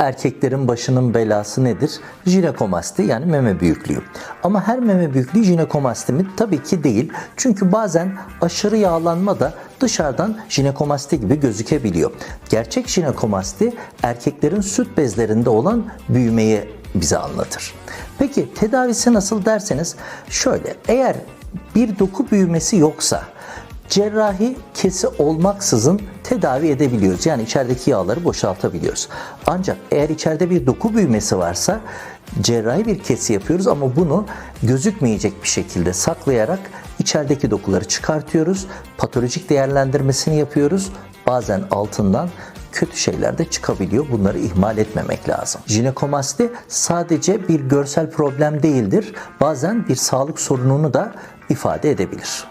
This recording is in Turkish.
erkeklerin başının belası nedir? Jinekomasti yani meme büyüklüğü. Ama her meme büyüklüğü jinekomasti mi? Tabii ki değil. Çünkü bazen aşırı yağlanma da dışarıdan jinekomasti gibi gözükebiliyor. Gerçek jinekomasti erkeklerin süt bezlerinde olan büyümeyi bize anlatır. Peki tedavisi nasıl derseniz şöyle eğer bir doku büyümesi yoksa cerrahi kesi olmaksızın tedavi edebiliyoruz. Yani içerideki yağları boşaltabiliyoruz. Ancak eğer içeride bir doku büyümesi varsa cerrahi bir kesi yapıyoruz ama bunu gözükmeyecek bir şekilde saklayarak içerideki dokuları çıkartıyoruz. Patolojik değerlendirmesini yapıyoruz. Bazen altından kötü şeyler de çıkabiliyor. Bunları ihmal etmemek lazım. Jinekomasti sadece bir görsel problem değildir. Bazen bir sağlık sorununu da ifade edebilir.